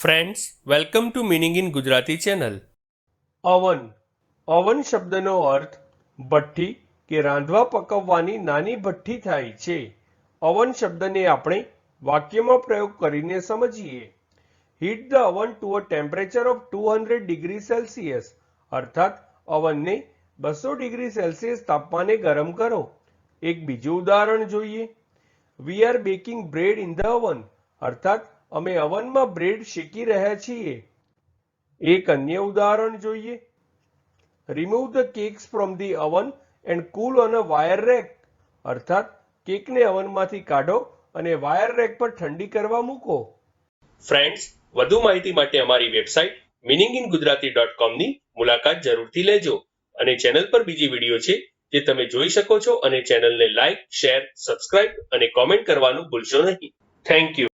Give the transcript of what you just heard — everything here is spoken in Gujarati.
Friends welcome to meaning in Gujarati channel oven. Oven શબ્દનો અર્થ ભઠ્ઠી કે રાંધવા પકવવાની નાની ભઠ્ઠી થાય છે. અવન શબ્દને આપણે વાક્યમાં પ્રયોગ કરીને સમજીએ. Heat the oven to a temperature of two hundred degree Celsius અર્થાત, અવનને બસો ડિગ્રી સેલ્સિયસ તાપમાને ગરમ કરો. એક બીજું ઉદાહરણ જોઈએ. We are baking bread in the oven અર્થાત અમે અવનમાં બ્રેડ શેકી રહ્યા છીએ. એક અન્ય ઉદાહરણ જોઈએ. Remove the cakes from the oven and cool on a wire rack અર્થાત, કેકને અવનમાંથી કાઢો અને વાયર રેક પર ઠંડી કરવા મૂકો. ફ્રેન્ડ્સ વધુ માહિતી માટે અમારી website meaning in Gujarati dot કોમની મુલાકાત જરૂરથી લેજો અને ચેનલ પર બીજી વીડિયો છે જે તમે જોઈ શકો છો અને ચેનલને લાઇક શેર સબસ્ક્રાઇબ અને કોમેન્ટ કરવાનું ભૂલશો નહીં. Thank you